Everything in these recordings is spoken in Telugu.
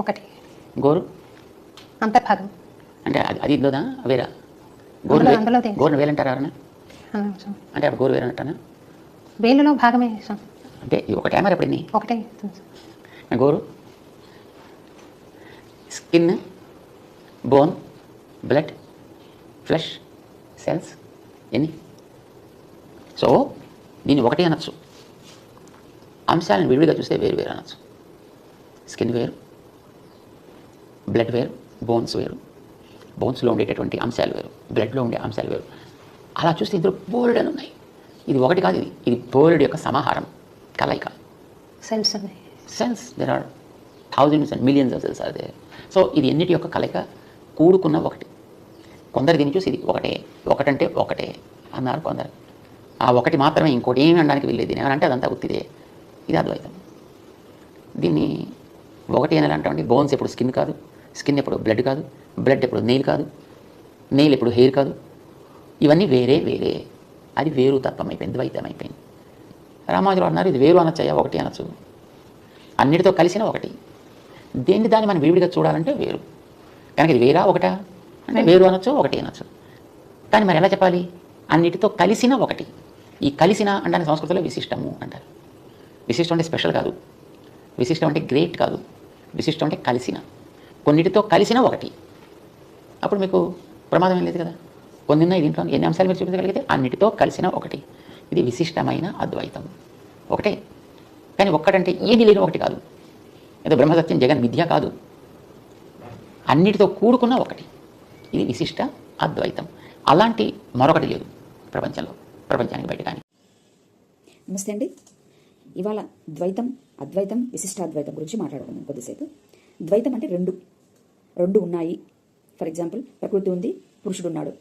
ఒకటి. గోరు? అంతర్భాగం అంటే అది అది ఇందులోదా? వేరా? గోరు అందులో- దేని- గోరును వేలంటారా ఎవరన్నా? అవును స్వామి. అంటే అప్పుడు గోరు వేరు అంటానా వేలులో భాగమే స్వామి. అంటే ఇది ఒకటే మరి ఎప్పుడు ఎన్ని ఒకటే స్వామి. గోరు? Skin bone blood flesh cells ఎన్ని? సో దీన్ని ఒకటే అనొచ్చు. అంశాలను విడివిడిగా చూస్తే వేరు వేరు అనొచ్చు. స్కిన్ వేరు బ్లడ్ వేరు బోన్స్ వేరు. బోన్స్లో ఉండేటటువంటి అంశాలు వేరు. బ్లడ్లో ఉండే అంశాలు వేరు. అలా చూస్తే ఇందులో బోల్డ్ అని ఉన్నాయి. ఇది ఒకటి కాదు ఇది. ఇది బోల్డ్ యొక్క సమాహారం కలయిక. ఉన్నాయి cells there are thousands and millions of cells are there so ఇది ఎన్నిటి యొక్క కలయిక? కూడుకున్న ఒకటి. కొందరు దీన్ని చూసి ఇది ఒకటే ఒకటంటే ఒకటే అన్నారు కొందరు. ఆ ఒకటి మాత్రమే ఇంకోటి ఏమి అనడానికి వెళ్ళేది దీని. ఏమనంటే అదంతా ఉత్తిదే. ఇది అద్వైతం. దీన్ని ఒకటి అని ఎలా అంటామంటే బోన్స్ ఎప్పుడు స్కిన్ కాదు. స్కిన్ ఎప్పుడు బ్లడ్ కాదు బ్లడ్ ఎప్పుడు నెయిల్ కాదు నెయిల్ ఎప్పుడు హెయిర్ కాదు. ఇవన్నీ వేరే వేరే. అది వేరు తత్వం అయిపోయింది ద్వైతం అయిపోయింది. రామాజులు అన్నారు ఇది వేరు అనొచ్చయ్యా ఒకటి అనొచ్చు. అన్నిటితో కలిసిన ఒకటి. దేన్ని దాన్ని మనం విడివిడిగా చూడాలంటే వేరు. కనుక ఇది వేరా ఒకటా? అంటే వేరు. అనొచ్చు ఒకటి అనొచ్చు. కానీ మరి ఎలా చెప్పాలి? అన్నిటితో కలిసిన ఒకటి. ఈ కలిసిన అంటే సంస్కృతిలో విశిష్టము అంటారు. విశిష్టం అంటే స్పెషల్ కాదు. విశిష్టం అంటే గ్రేట్ కాదు. విశిష్టం అంటే కలిసిన. కొన్నిటితో కలిసిన ఒకటి. అప్పుడు మీకు ప్రమాదం ఏం లేదు కదా? పొందిన దీంట్లో ఎన్ని అంశాలు మీరు చూపించగలిగితే అన్నిటితో కలిసిన ఒకటి. ఇది విశిష్టమైన అద్వైతం. ఒకటే. కానీ ఒక్కటంటే ఏమీ లేని ఒకటి కాదు. ఏదో బ్రహ్మసత్యం జగన్ విద్య కాదు. అన్నిటితో కూడుకున్న ఒకటి. ఇది విశిష్ట అద్వైతం. అలాంటి మరొకటి లేదు ప్రపంచంలో. ప్రపంచానికి బయట కానీ నమస్తే అండి. ఇవాళ ద్వైతం అద్వైతం విశిష్టాద్వైతం గురించి మాట్లాడుకుందాం కొద్దిసేపు. ద్వైతం అంటే రెండు. రెండు ఉన్నాయి. ఫర్ ఎగ్జాంపుల్ ప్రకృతి ఉంది పురుషుడు ఉన్నాడు.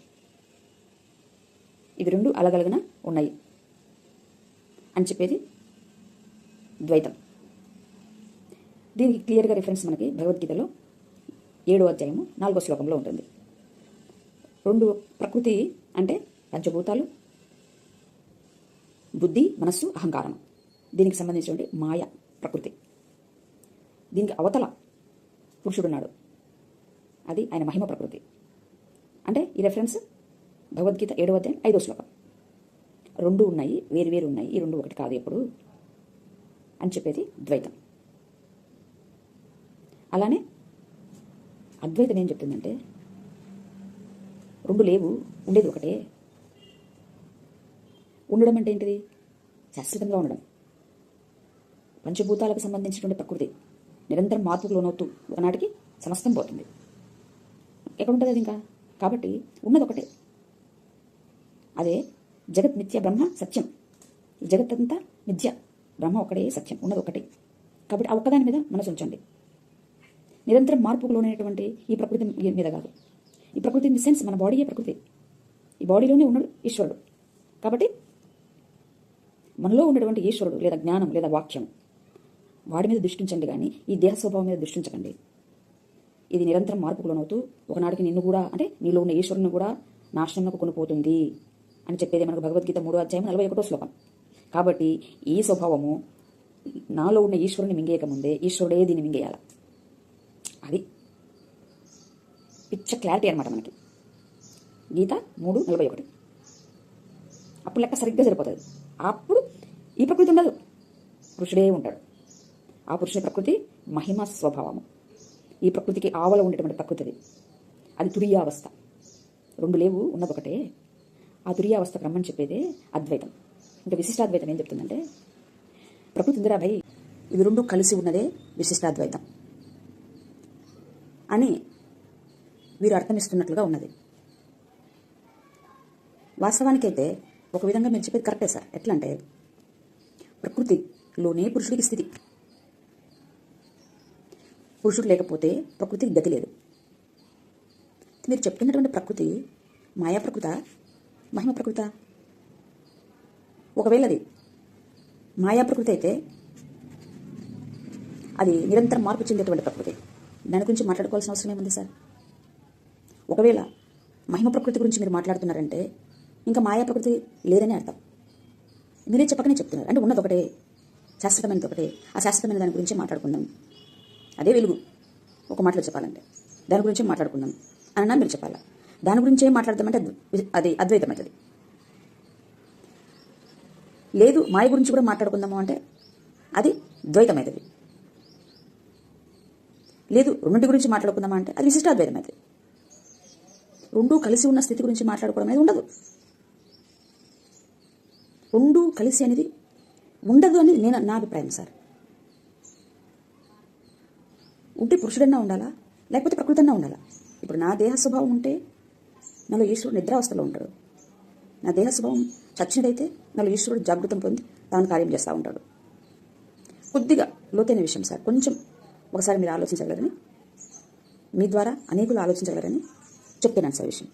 ఇవి రెండు అలగలగన ఉన్నాయి. అని చెప్పేది ద్వైతం. దీనికి క్లియర్గా రిఫరెన్స్ మనకి భగవద్గీతలో ఏడో అధ్యాయము నాలుగో శ్లోకంలో ఉంటుంది. రెండు ప్రకృతి అంటే పంచభూతాలు బుద్ధి మనస్సు అహంకారం. దీనికి సంబంధించినటువంటి మాయ ప్రకృతి. దీనికి అవతల పురుషుడున్నాడు అది ఆయన మహిమ ప్రకృతి. అంటే ఈ రెఫరెన్స్ భగవద్గీత ఏడవ అధ్యాయం ఐదో శ్లోకం. రెండు ఉన్నాయి వేరు వేరు ఉన్నాయి ఈ రెండు ఒకటి కాదు ఎప్పుడు? అని చెప్పేది ద్వైతం. అలానే అద్వైతం ఏం చెప్తుందంటే రెండు లేవు ఉండేది ఒకటే. ఉండడం అంటే ఏంటిది? శాశ్వతంగా ఉండడం. పంచభూతాలకు సంబంధించినటువంటి ప్రకృతి. నిరంతరం మార్పుకు లోనవుతూ ఒకనాటికి సమస్తం పోతుంది. ఎక్కడ ఉంటుంది అది ఇంకా కాబట్టి ఉన్నది ఒకటే అదే జగత్ నిత్య బ్రహ్మ సత్యం. ఈ జగత్ అంతా బ్రహ్మ ఒకటే సత్యం ఉన్నది ఒకటే కాబట్టి ఆ ఒక్కదాని మీద మనసు ఉంచండి నిరంతరం మార్పుకు లోనైనటువంటి ఈ ప్రకృతి మీద కాదు. ఈ ప్రకృతి ఇన్ ది సెన్స్ మన బాడీయే ప్రకృతి. ఈ బాడీలోనే ఉన్నాడు ఈశ్వరుడు. కాబట్టి మనలో ఉన్నటువంటి ఈశ్వరుడు లేదా జ్ఞానం లేదా వాక్యం వాడి మీద దృష్టించండి కానీ ఈ దేహ స్వభావం మీద దృష్టించకండి. ఇది నిరంతరం మార్పుకు లోనవుతూ ఒకనాటికి నిన్ను కూడా అంటే నీలో ఉన్న ఈశ్వరుని కూడా నాశనంలోకి కొనిపోతుంది అని చెప్పేది మనకు భగవద్గీత మూడో అధ్యాయం నలభై ఒకటో శ్లోకం. కాబట్టి ఈ స్వభావము నాలో ఉన్న ఈశ్వరుని మింగేయకముందే ఈశ్వరుడే దీన్ని మింగేయాలి. అది పిచ్చ క్లారిటీ అనమాట మనకి. గీత మూడు నలభై ఒకటి. అప్పుడు లెక్క సరిగ్గా సరిపోతుంది. అప్పుడు ఈ ప్రకృతి ఉండదు. పురుషుడే ఉంటాడు. ఆ పురుషుని ప్రకృతి మహిమ స్వభావము. ఈ ప్రకృతికి ఆవల ఉండేటువంటి ప్రకృతిది. అది తురియావస్థ. రెండు లేవు ఉన్నదొకటే. ఆ తురియావస్థకు రమ్మని చెప్పేదే అద్వైతం. ఇంకా విశిష్టాద్వైతం ఏం చెప్తుందంటే ప్రకృతి ఇందిరా ఇది ఇవి రెండు కలిసి ఉన్నదే విశిష్టాద్వైతం అని వీరు అర్థమిస్తున్నట్లుగా ఉన్నది. వాస్తవానికైతే ఒక విధంగా మీరు చెప్పేది కరెక్టే సార్. ఎట్లా అంటే ప్రకృతిలోనే పురుషుడికి స్థితి. పురుషుడు లేకపోతే ప్రకృతికి గతి లేదు. మీరు చెప్తున్నటువంటి ప్రకృతి మాయా ప్రకృత? మహిమ ప్రకృత? ఒకవేళ అది మాయా ప్రకృతి అయితే అది నిరంతరం మార్పు చెందేటువంటి ప్రకృతి. దాని గురించి మాట్లాడుకోవాల్సిన అవసరం ఏముంది సార్? ఒకవేళ మహిమ ప్రకృతి గురించి మీరు మాట్లాడుతున్నారంటే ఇంకా మాయా ప్రకృతి లేదని అర్థం. మీరే చెప్పకనే చెప్తున్నారు. అంటే ఉన్నది ఒకటే శాశ్వతమైనది ఒకటే. ఆ శాశ్వతమైన దాని గురించి మాట్లాడుకుందాం. అదే వెలుగు. ఒక మాటలో చెప్పాలంటే. దాని గురించి మాట్లాడుకుందాం. అని అన్నా మీరు చెప్పాలా? దాని గురించి ఏం మాట్లాడదామంటే అది- అది లేదు మాయ గురించి కూడా మాట్లాడుకుందాము అంటే అది ద్వైతమవుతుంది లేదు రెండింటి గురించి మాట్లాడుకుందామా అంటే అది విశిష్టాద్వైతం రెండు కలిసి ఉన్న స్థితి గురించి మాట్లాడుకోవడం అనేది ఉండదు. రెండు కలిసి అనేది ఉండదు అనేది నేను నా అభిప్రాయం సార్. ఉంటే పురుషుడన్నా ఉండాలా? లేకపోతే ప్రకృతన్నా ఉండాలా? ఇప్పుడు నా దేహ స్వభావం ఉంటే నాలో ఈశ్వరుడు నిద్రావస్థలో ఉంటాడు. నా దేహ స్వభావం చచ్చినదైతే నాలో ఈశ్వరుడు జాగృతం పొంది తాను కార్యం చేస్తూ ఉంటాడు. కొద్దిగా లోతైన విషయం సార్. కొంచెం ఒకసారి మీరు ఆలోచించగలరని మీ ద్వారా అనేకులు ఆలోచించగలరని చెప్తున్నాను సార్ విషయం.